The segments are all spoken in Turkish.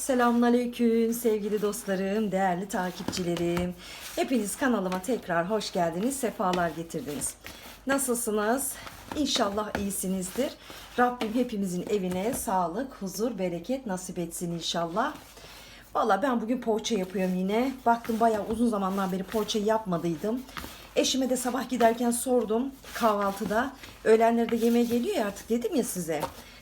Selamünaleyküm sevgili dostlarım, değerli takipçilerim. Hepiniz kanalıma tekrar hoş geldiniz, sefalar getirdiniz. Nasılsınız? İnşallah iyisinizdir. Rabbim hepimizin evine sağlık, huzur, bereket nasip etsin inşallah. Valla ben bugün poğaça yapıyorum yine. Baktım bayağı uzun zamandan beri poğaça yapmadıydım. Eşime de sabah giderken sordum kahvaltıda. Öğlenlerde yemeğe geliyor ya artık dedim ya size.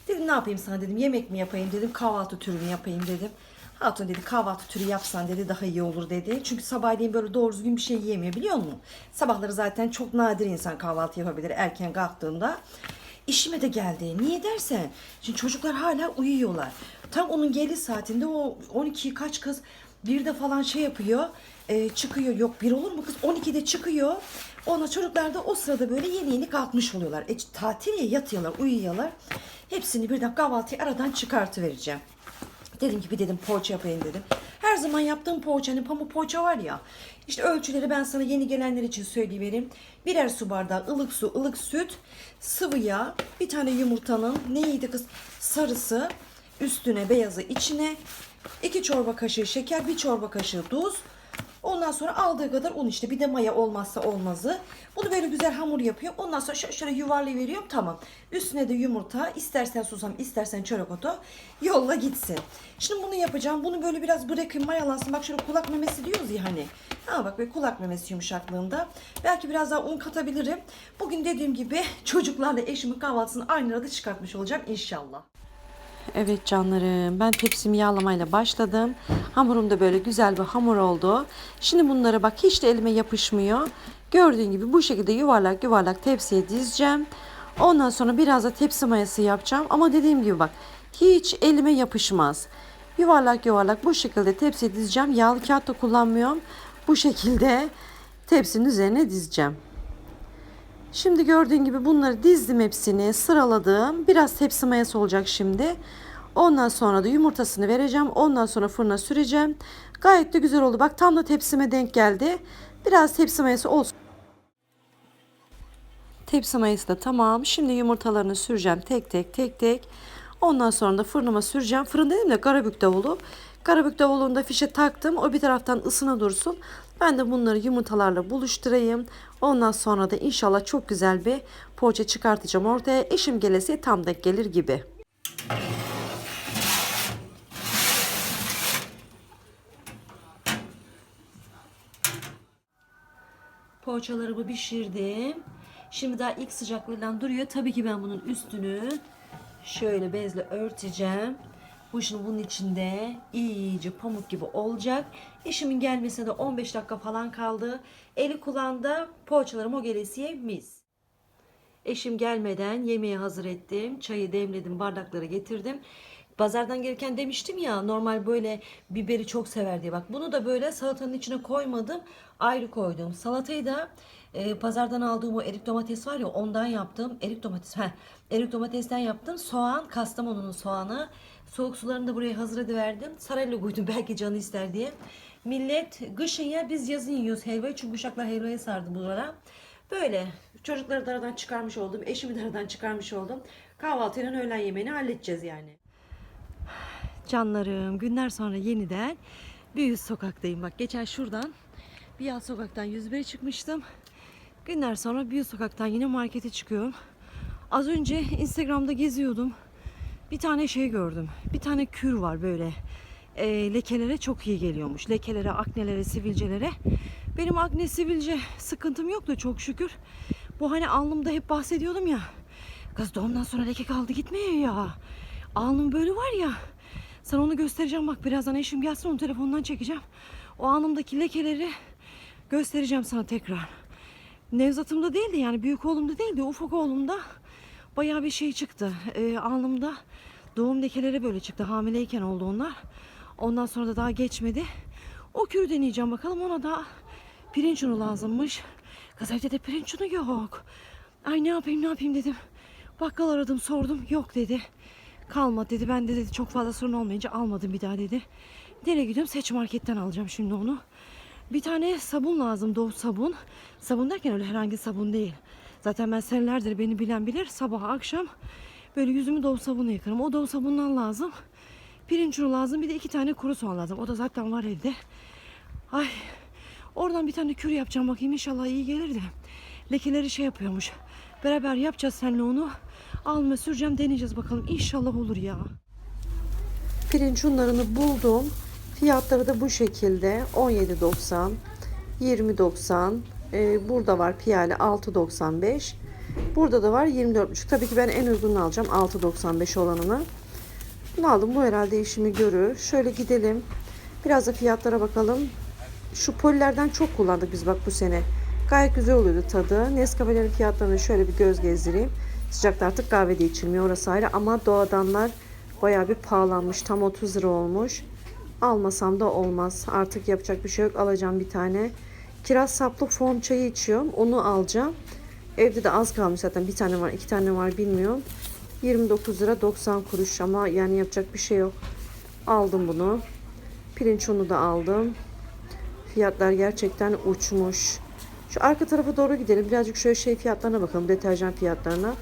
Dedim ne yapayım sana dedim yemek mi yapayım dedim kahvaltı türünü yapayım dedim. Hatun dedi kahvaltı türü yapsan dedi daha iyi olur dedi. Çünkü sabahleyin böyle doğru düzgün bir şey yiyemiyor biliyor musun? Sabahları zaten çok nadir insan kahvaltı yapabilir erken kalktığında. İşime de geldi. Niye dersen? Şimdi çocuklar hala uyuyorlar. Tam onun geliş saatinde o 12 kaç kız bir de falan şey yapıyor. e, çıkıyor. Yok bir olur mu kız? 12'de çıkıyor. Ona çocuklar da o sırada böyle yeni yeni kalkmış oluyorlar. E, tatil ya yatıyorlar, uyuyorlar. Hepsini birden kahvaltıyı aradan çıkartıvereceğim. Dedim ki bir dedim poğaça yapayım dedim. Her zaman yaptığım poğaçanın pamuk poğaça var ya. İşte ölçüleri ben sana yeni gelenler için söyleyivereyim. Birer su bardağı ılık su, ılık süt, sıvı yağ, bir tane yumurtanın neydi kız sarısı, üstüne beyazı içine, iki çorba kaşığı şeker, bir çorba kaşığı tuz. Ondan sonra aldığı kadar un işte bir de maya olmazsa olmazı. Bunu böyle güzel hamur yapıyor. Ondan sonra şöyle, şöyle yuvarlayıveriyorum tamam. Üstüne de yumurta istersen susam istersen çörek otu yolla gitsin. Şimdi bunu yapacağım. Bunu böyle biraz bırakayım mayalansın. Bak şöyle kulak memesi diyoruz ya hani. Ha bak böyle kulak memesi yumuşaklığında. Belki biraz daha un katabilirim. Bugün dediğim gibi çocuklarla eşimin kahvaltısını aynı arada çıkartmış olacağım inşallah. Evet canlarım ben tepsimi yağlamayla başladım. Hamurum da böyle güzel bir hamur oldu. Şimdi bunları bak hiç de elime yapışmıyor. Gördüğün gibi bu şekilde yuvarlak yuvarlak tepsiye dizeceğim. Ondan sonra biraz da tepsi mayası yapacağım. Ama dediğim gibi bak hiç elime yapışmaz. Yuvarlak yuvarlak bu şekilde tepsiye dizeceğim. Yağlı kağıt da kullanmıyorum. Bu şekilde tepsinin üzerine dizeceğim. Şimdi gördüğün gibi bunları dizdim hepsini sıraladım. Biraz tepsi mayası olacak şimdi. Ondan sonra da yumurtasını vereceğim. Ondan sonra fırına süreceğim. Gayet de güzel oldu. Bak tam da tepsime denk geldi. Biraz tepsi mayası olsun. Tepsi mayası da tamam. Şimdi yumurtalarını süreceğim tek tek tek tek. Ondan sonra da fırınıma süreceğim. Fırın dedim de karabük davulu. Karabük davulunu da fişe taktım. O bir taraftan ısına dursun. Ben de bunları yumurtalarla buluşturayım. Ondan sonra da inşallah çok güzel bir poğaça çıkartacağım ortaya. Eşim gelesi tam denk gelir gibi. Poğaçalarımı pişirdim. Şimdi daha ilk sıcaklığından duruyor. Tabii ki ben bunun üstünü şöyle bezle örteceğim. Bu şimdi bunun içinde iyice pamuk gibi olacak. Eşimin gelmesine de 15 dakika falan kaldı. Eli kulağında poğaçalarım o gelesiye mis. Eşim gelmeden yemeği hazır ettim. Çayı demledim, bardakları getirdim. Pazardan gelirken demiştim ya normal böyle biberi çok sever diye. Bak bunu da böyle salatanın içine koymadım. Ayrı koydum. Salatayı da e, pazardan aldığım o erik domates var ya ondan yaptım. Erik domates. Heh, erik domatesten yaptım. Soğan, Kastamonu'nun soğanı. Soğuk sularını da buraya hazır ediverdim. Sarayla koydum belki canı ister diye. Millet kışın ya biz yazın yiyoruz helvayı. Çünkü uşaklar helvaya sardı buralara. Böyle çocukları da aradan çıkarmış oldum. Eşimi de aradan çıkarmış oldum. Kahvaltıyla öğlen yemeğini halledeceğiz yani. Canlarım günler sonra yeniden Büyük sokaktayım. Bak geçen şuradan bir sokaktan 101'e çıkmıştım. Günler sonra Büyük sokaktan yine markete çıkıyorum. Az önce Instagram'da geziyordum. Bir tane şey gördüm. Bir tane kür var böyle. E, lekelere çok iyi geliyormuş. Lekelere, aknelere, sivilcelere. Benim akne, sivilce sıkıntım yok da çok şükür. Bu hani alnımda hep bahsediyordum ya. Kız doğumdan sonra leke kaldı gitmiyor ya. Alnım böyle var ya. Sana onu göstereceğim bak birazdan eşim gelsin onu telefondan çekeceğim. O alnımdaki lekeleri göstereceğim sana tekrar. Nevzat'ımda değildi yani büyük oğlumda değildi ufak oğlumda bayağı bir şey çıktı. Ee, alnımda doğum lekeleri böyle çıktı hamileyken oldu onlar. Ondan sonra da daha geçmedi. O kürü deneyeceğim bakalım ona da pirinç unu lazımmış. Evde de pirinç unu yok. Ay ne yapayım ne yapayım dedim. Bakkal aradım sordum yok dedi. Kalmadı dedi. Ben de dedi çok fazla sorun olmayınca almadım bir daha dedi. Nereye gidiyorum? Seç marketten alacağım şimdi onu. Bir tane sabun lazım. Doğu sabun. Sabun derken öyle herhangi sabun değil. Zaten ben senelerdir beni bilen bilir. Sabah akşam böyle yüzümü Dove sabunu yıkarım. O Dove sabundan lazım. Pirinç unu lazım. Bir de iki tane kuru soğan lazım. O da zaten var evde. Ay. Oradan bir tane kür yapacağım bakayım. İnşallah iyi gelir de. Lekeleri şey yapıyormuş. Beraber yapacağız seninle onu. Alma süreceğim deneyeceğiz bakalım. İnşallah olur ya. Pirinç unlarını buldum. Fiyatları da bu şekilde. 17.90, 20.90. Ee, burada var piyale 6.95. Burada da var 24.5. Tabii ki ben en uygununu alacağım 6.95 olanını. Bunu aldım. Bu herhalde işimi görür. Şöyle gidelim. Biraz da fiyatlara bakalım. Şu polilerden çok kullandık biz bak bu sene. Gayet güzel oluyordu tadı. Nescafe'lerin fiyatlarını şöyle bir göz gezdireyim. Sıcakta artık kahve de içilmiyor orası ayrı ama doğadanlar bayağı bir pahalanmış. Tam 30 lira olmuş. Almasam da olmaz. Artık yapacak bir şey yok. Alacağım bir tane. Kiraz saplı form çayı içiyorum. Onu alacağım. Evde de az kalmış zaten. Bir tane var, iki tane var bilmiyorum. 29 lira 90 kuruş ama yani yapacak bir şey yok. Aldım bunu. Pirinç unu da aldım. Fiyatlar gerçekten uçmuş. Şu arka tarafa doğru gidelim. Birazcık şöyle şey fiyatlarına bakalım. Deterjan fiyatlarına.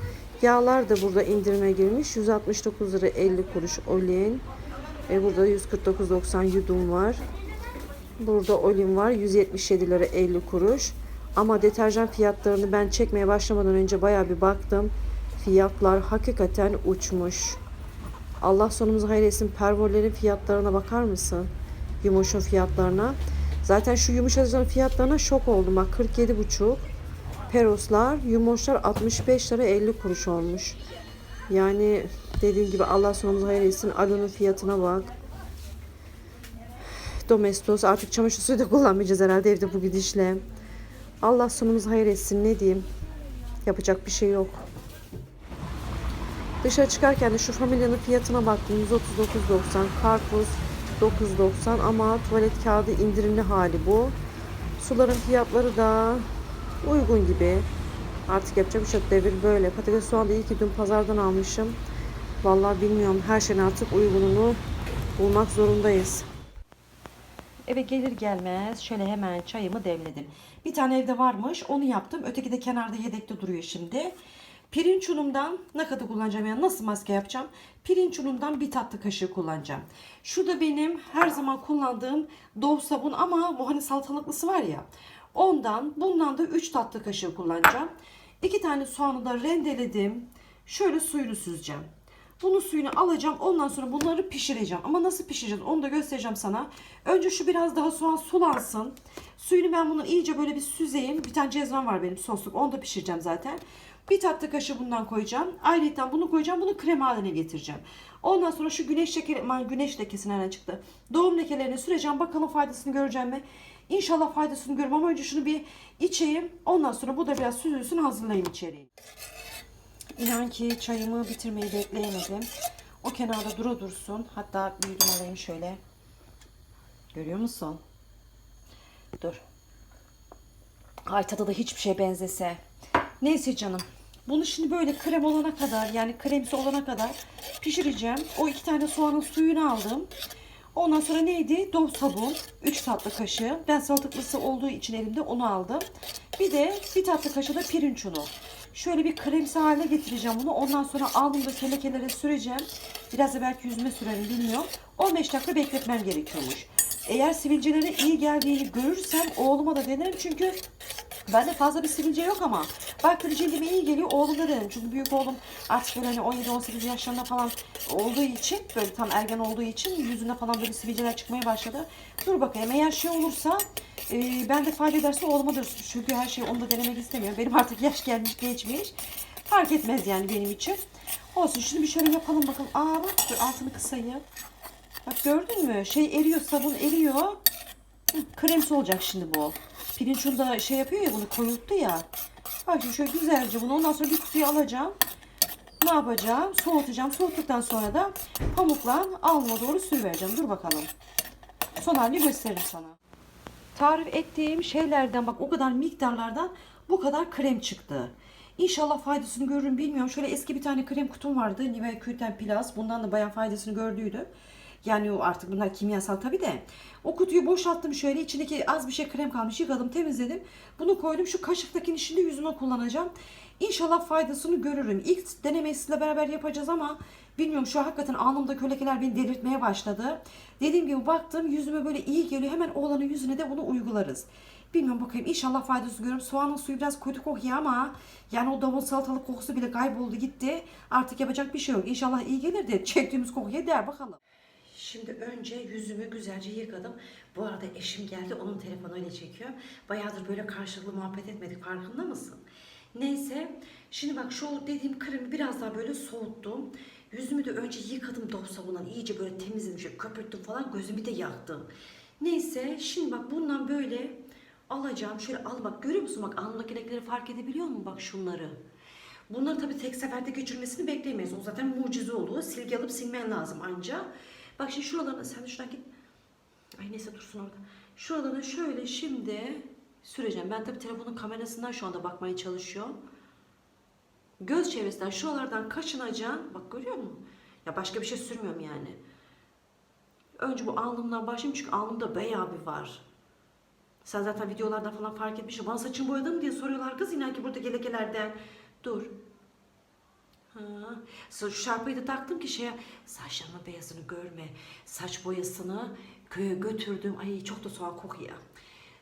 Yağlar da burada indirime girmiş. 169 lira 50 kuruş olin. E burada 149.90 yudum var. Burada olin var. 177 lira 50 kuruş. Ama deterjan fiyatlarını ben çekmeye başlamadan önce baya bir baktım. Fiyatlar hakikaten uçmuş. Allah sonumuzu hayır etsin. Pervollerin fiyatlarına bakar mısın? Yumuşun fiyatlarına. Zaten şu yumuşacıların fiyatlarına şok oldum. Bak 47,5. Peroslar, yumoşlar 65 lira 50 kuruş olmuş. Yani dediğim gibi Allah sonumuzu hayır etsin. Alo'nun fiyatına bak. Domestos artık çamaşır suyu da kullanmayacağız herhalde evde bu gidişle. Allah sonumuzu hayır etsin ne diyeyim. Yapacak bir şey yok. Dışarı çıkarken de şu familyanın fiyatına baktım. 139.90. Karpuz 9.90 ama tuvalet kağıdı indirimli hali bu. Suların fiyatları da uygun gibi. Artık yapacak bir şey. Devir böyle. Patates soğan da iyi ki dün pazardan almışım. Vallahi bilmiyorum. Her şeyin artık uygununu bulmak zorundayız. Eve gelir gelmez şöyle hemen çayımı demledim. Bir tane evde varmış onu yaptım. Öteki de kenarda yedekte duruyor şimdi. Pirinç unumdan ne kadar kullanacağım yani nasıl maske yapacağım? Pirinç unundan bir tatlı kaşığı kullanacağım. Şu da benim her zaman kullandığım Dove sabun ama bu hani salatalıklısı var ya. Ondan bundan da 3 tatlı kaşığı kullanacağım. 2 tane soğanı da rendeledim. Şöyle suyunu süzeceğim. Bunun suyunu alacağım. Ondan sonra bunları pişireceğim. Ama nasıl pişireceğiz onu da göstereceğim sana. Önce şu biraz daha soğan sulansın. Suyunu ben bunu iyice böyle bir süzeyim. Bir tane cezvan var benim sosluk. Onu da pişireceğim zaten. Bir tatlı kaşığı bundan koyacağım. Ayrıca bunu koyacağım. Bunu krema haline getireceğim. Ondan sonra şu güneş lekesi, aman güneş lekesi nereden çıktı? Doğum lekelerini süreceğim. Bakalım faydasını göreceğim mi? İnşallah faydasını görürüm ama önce şunu bir içeyim. Ondan sonra bu da biraz süzülsün hazırlayayım içeriği. İnan ki çayımı bitirmeyi bekleyemedim. O kenarda dura dursun. Hatta bir yudum alayım şöyle. Görüyor musun? Dur. Ay tadı da hiçbir şey benzese. Neyse canım. Bunu şimdi böyle krem olana kadar yani kremsi olana kadar pişireceğim. O iki tane soğanın suyunu aldım. Ondan sonra neydi? Dov sabun. 3 tatlı kaşığı. Ben salatalıklısı olduğu için elimde onu aldım. Bir de bir tatlı kaşığı da pirinç unu. Şöyle bir kremsi haline getireceğim bunu. Ondan sonra alnımda lekelere süreceğim. Biraz da belki yüzüme sürerim bilmiyorum. 15 dakika bekletmem gerekiyormuş. Eğer sivilcelere iyi geldiğini görürsem oğluma da denerim. Çünkü Bende fazla bir sivilce yok ama baktım cildime iyi geliyor oğlum da dedim. Çünkü büyük oğlum artık böyle hani 17-18 yaşlarında falan olduğu için böyle tam ergen olduğu için yüzüne falan böyle sivilceler çıkmaya başladı. Dur bakayım eğer şey olursa e, ben de fayda ederse oğluma da çünkü her şeyi onu da denemek istemiyorum. Benim artık yaş gelmiş geçmiş. Fark etmez yani benim için. Olsun şimdi bir şöyle yapalım bakalım. Aa bak dur altını kısayım. Bak gördün mü? Şey eriyor sabun eriyor. Kremsi olacak şimdi bu. Pirinç unu da şey yapıyor ya bunu koyulttu ya. Bak şimdi şöyle güzelce bunu ondan sonra bir kutuya alacağım. Ne yapacağım? Soğutacağım. Soğuttuktan sonra da pamukla alnıma doğru sürüvereceğim. Dur bakalım. Son halini gösteririm sana. Tarif ettiğim şeylerden bak o kadar miktarlardan bu kadar krem çıktı. İnşallah faydasını görürüm bilmiyorum. Şöyle eski bir tane krem kutum vardı. Nivea Kuten Plus. Bundan da bayağı faydasını gördüydü. Yani artık bunlar kimyasal tabii de. O kutuyu boşalttım şöyle içindeki az bir şey krem kalmış yıkadım temizledim. Bunu koydum şu kaşıktakini şimdi yüzüme kullanacağım. İnşallah faydasını görürüm. İlk denemeyi sizle beraber yapacağız ama bilmiyorum şu hakikaten alnımdaki lekeler beni delirtmeye başladı. Dediğim gibi baktım yüzüme böyle iyi geliyor. Hemen oğlanın yüzüne de bunu uygularız. Bilmiyorum bakayım inşallah faydası görürüm. Soğanın suyu biraz kötü kokuyor ama yani o davul salatalık kokusu bile kayboldu gitti. Artık yapacak bir şey yok. İnşallah iyi gelir de çektiğimiz kokuya değer bakalım. Şimdi önce yüzümü güzelce yıkadım. Bu arada eşim geldi. Onun telefonuyla çekiyor. Bayağıdır böyle karşılıklı muhabbet etmedik. Farkında mısın? Neyse. Şimdi bak şu dediğim kremi biraz daha böyle soğuttum. Yüzümü de önce yıkadım dop sabunla. iyice böyle temizledim. Şöyle köpürttüm falan. Gözümü de yaktım. Neyse. Şimdi bak bundan böyle alacağım. Şöyle al bak. Görüyor musun? Bak alnımdaki renkleri fark edebiliyor musun? Bak şunları. Bunları tabii tek seferde geçirmesini bekleyemeyiz. O zaten mucize olur. Silgi alıp silmen lazım anca. Bak şimdi şuralarına sen şuradan git. Ay neyse dursun orada. Şuralarına şöyle şimdi süreceğim. Ben tabii telefonun kamerasından şu anda bakmaya çalışıyorum. Göz çevresinden şuralardan kaçınacaksın. Bak görüyor musun? Ya başka bir şey sürmüyorum yani. Önce bu alnımdan başlayayım çünkü alnımda bayağı bir var. Sen zaten videolardan falan fark etmişsin. Bana saçını boyadın mı diye soruyorlar kız inan ki burada lekelerden. Dur. Ha. Şu şarpıyı da taktım ki şeye saçlarımın beyazını görme. Saç boyasını köye götürdüm. Ay çok da soğan kokuyor.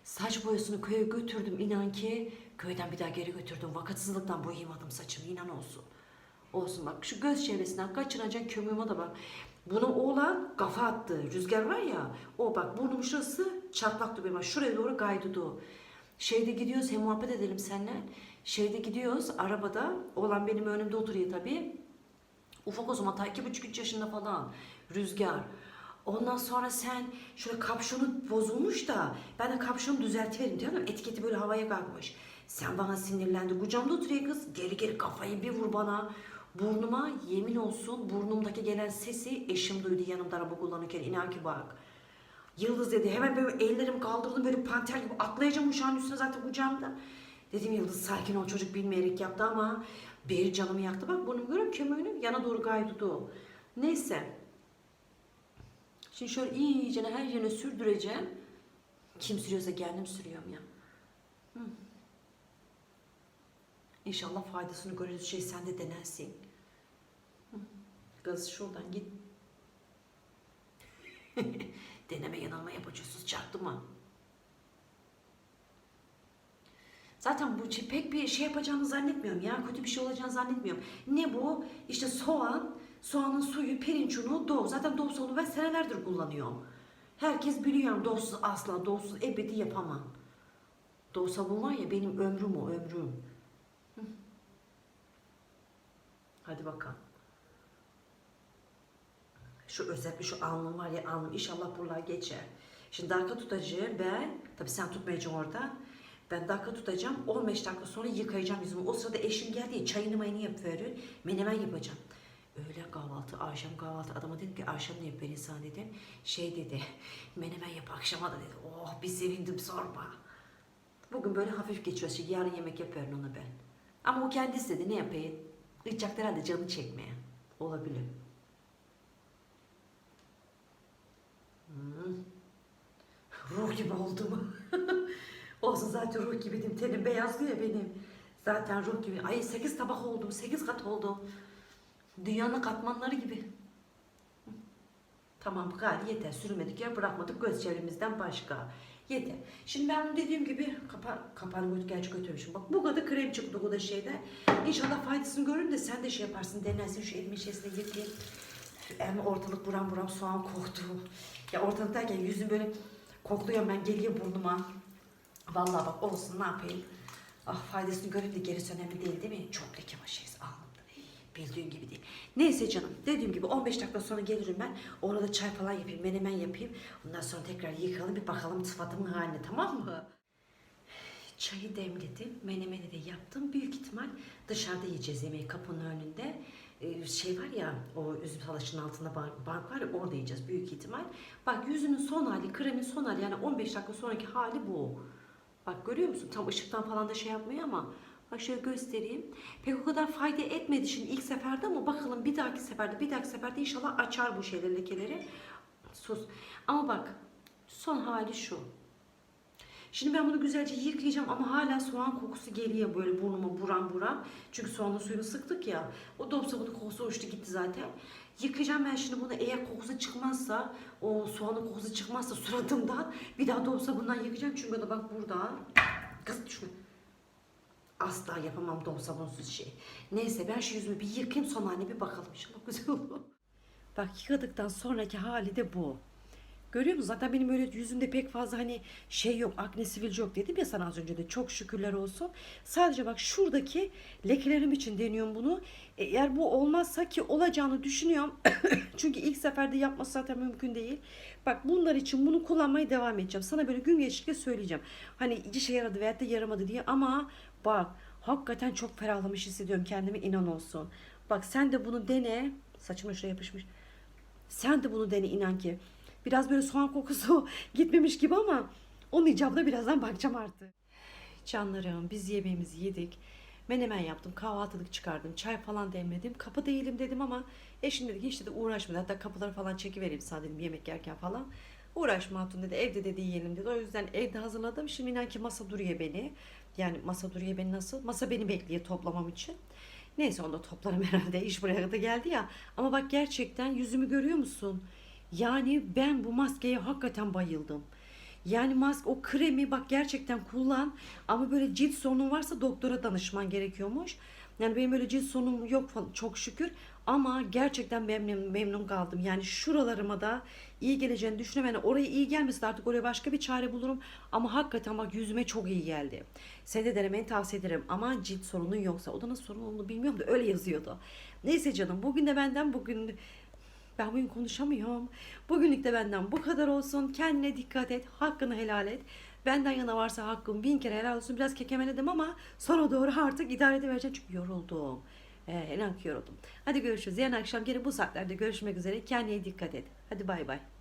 Saç boyasını köye götürdüm inan ki köyden bir daha geri götürdüm. Vakatsızlıktan boyayamadım saçımı inan olsun. Olsun bak şu göz çevresinden kaçınacak kömüğüme de bak. Bunu oğlan kafa attı. Rüzgar var ya o bak burnum şurası çatlaktı benim. Şuraya doğru gaydıdı o. Şeyde gidiyoruz hem muhabbet edelim seninle. Şeyde gidiyoruz arabada. Oğlan benim önümde oturuyor tabii. Ufak o zaman ta iki buçuk üç yaşında falan. Rüzgar. Ondan sonra sen şöyle kapşonu bozulmuş da ben de kapşonu düzeltiverim diyorum. Etiketi böyle havaya kalkmış. Sen bana sinirlendi. Kucağımda oturuyor kız. Geri geri kafayı bir vur bana. Burnuma yemin olsun burnumdaki gelen sesi eşim duydu yanımda araba kullanırken. İnan ki bak. Yıldız dedi. Hemen böyle ellerimi kaldırdım böyle panter gibi atlayacağım uşağın üstüne zaten kucağımda. Dedim Yıldız sakin ol çocuk bilmeyerek yaptı ama bir canımı yaktı. Bak burnumu görüyorum kömüğünü yana doğru kaydıdı o. Neyse. Şimdi şöyle iyice her yerine sürdüreceğim. Kim sürüyorsa kendim sürüyorum ya. İnşallah faydasını görürüz. Şey sen de denersin. Hı. Kız şuradan git. Deneme yanılma yapacaksınız. Çaktı mı? Zaten bu şey- pek bir şey yapacağını zannetmiyorum ya. Kötü bir şey olacağını zannetmiyorum. Ne bu? İşte soğan, soğanın suyu, pirinç unu, dov. Zaten dov sonu ben senelerdir kullanıyorum. Herkes biliyor dovsuz asla, dovsuz ebedi yapamam. Dov sabun var ya benim ömrüm o, ömrüm. Hadi bakalım. Şu özellikle şu alnım var ya alnım inşallah buralar geçer. Şimdi dakika tutacağım ben. Tabii sen tutmayacaksın orada. Ben dakika tutacağım. 15 dakika sonra yıkayacağım yüzümü. O sırada eşim geldi çayını mayını yapıverir. Menemen yapacağım. Öğlen kahvaltı, akşam kahvaltı. Adama dedim ki akşam ne yapıyor insan dedim. Şey dedi, menemen yap akşama da dedi. Oh bir sevindim sorma. Bugün böyle hafif geçiyor. Şimdi yarın yemek yaparım ona ben. Ama o kendisi dedi ne yapayım? Içecek herhalde canı çekmeye. Olabilir. Hmm. Ruh gibi oldum. Olsun zaten ruh gibiydim. Tenim beyazdı ya benim. Zaten ruh gibi. Ay sekiz tabak oldum. Sekiz kat oldum. Dünyanın katmanları gibi. Tamam bu kadar yeter. Sürmedik yer bırakmadık göz çevremizden başka. Yeter. Şimdi ben dediğim gibi kapa kapağını götür, gerçi götürmüşüm. Bak bu kadar krem çıktı bu da şeyde. İnşallah faydasını görürüm de sen de şey yaparsın. Denersin şu elimin içerisine yıkayayım. Hem ortalık buram buram soğan koktu. Ya ortalık derken yüzüm böyle kokluyor ben geliyor burnuma. Vallahi bak olsun ne yapayım. Ah faydasını görüp de gerisi önemli değil değil mi? Çok leke şey alnımda. Bildiğin gibi değil. Neyse canım dediğim gibi 15 dakika sonra gelirim ben. Orada çay falan yapayım, menemen yapayım. Ondan sonra tekrar yıkalım bir bakalım sıfatımın haline tamam mı? Çayı demledim, menemeni de yaptım. Büyük ihtimal dışarıda yiyeceğiz yemeği kapının önünde. Ee, şey var ya, o üzüm salaşının altında bank, bank var ya orada yiyeceğiz büyük ihtimal. Bak yüzünün son hali, kremin son hali yani 15 dakika sonraki hali bu. Bak görüyor musun? Tam ışıktan falan da şey yapmıyor ama bak şöyle göstereyim. Pek o kadar fayda etmedi şimdi ilk seferde ama bakalım bir dahaki seferde bir dahaki seferde inşallah açar bu şeyler lekeleri. sus. Ama bak son hali şu. Şimdi ben bunu güzelce yıkayacağım ama hala soğan kokusu geliyor böyle burnuma buram buram. Çünkü soğanın suyunu sıktık ya. O dop sabunu kokusu uçtu gitti zaten. Yıkayacağım ben şimdi bunu eğer kokusu çıkmazsa, o soğanın kokusu çıkmazsa suratımdan bir daha dop sabundan yıkayacağım. Çünkü da bak burada. Kız düşme. Asla yapamam dop sabunsuz şey. Neyse ben şu yüzümü bir yıkayayım son haline bir bakalım. İnşallah güzel olur. Bak yıkadıktan sonraki hali de bu. Görüyor musun? Zaten benim öyle yüzümde pek fazla hani şey yok, akne sivilce yok dedim ya sana az önce de. Çok şükürler olsun. Sadece bak şuradaki lekelerim için deniyorum bunu. E, Eğer bu olmazsa ki olacağını düşünüyorum. Çünkü ilk seferde yapması zaten mümkün değil. Bak bunlar için bunu kullanmaya devam edeceğim. Sana böyle gün geçtikçe söyleyeceğim. Hani işe yaradı veyahut da yaramadı diye ama bak hakikaten çok ferahlamış hissediyorum kendimi inan olsun. Bak sen de bunu dene. Saçıma şuraya yapışmış. Sen de bunu dene inan ki. Biraz böyle soğan kokusu gitmemiş gibi ama onun icabına birazdan bakacağım artık. Canlarım biz yemeğimizi yedik. Menemen yaptım, kahvaltılık çıkardım, çay falan demledim. Kapı değilim dedim ama eşim dedi ki hiç dedi uğraşma. Hatta kapıları falan çekivereyim sana dedim yemek yerken falan. Uğraşma hatun dedi evde dedi yiyelim dedi. O yüzden evde hazırladım. Şimdi inan ki masa duruyor beni. Yani masa duruyor beni nasıl? Masa beni bekliyor toplamam için. Neyse onu da toplarım herhalde. İş buraya da geldi ya. Ama bak gerçekten yüzümü görüyor musun? Yani ben bu maskeye hakikaten bayıldım. Yani mask o kremi bak gerçekten kullan ama böyle cilt sorunun varsa doktora danışman gerekiyormuş. Yani benim öyle cilt sorunum yok falan çok şükür ama gerçekten memnun, memnun kaldım. Yani şuralarıma da iyi geleceğini düşünüyorum. Yani oraya iyi gelmesin artık oraya başka bir çare bulurum. Ama hakikaten bak yüzüme çok iyi geldi. Sen de denemeni tavsiye ederim. Ama cilt sorunun yoksa. O da nasıl sorun olduğunu bilmiyorum da öyle yazıyordu. Neyse canım bugün de benden bugün ben bugün konuşamıyorum. Bugünlük de benden bu kadar olsun. Kendine dikkat et. Hakkını helal et. Benden yana varsa hakkım bin kere helal olsun. Biraz kekemeledim ama sonra doğru artık idare edivereceğim. Çünkü yoruldum. Ee, inan yoruldum. Hadi görüşürüz. Yarın akşam gene bu saatlerde görüşmek üzere. Kendine dikkat et. Hadi bay bay.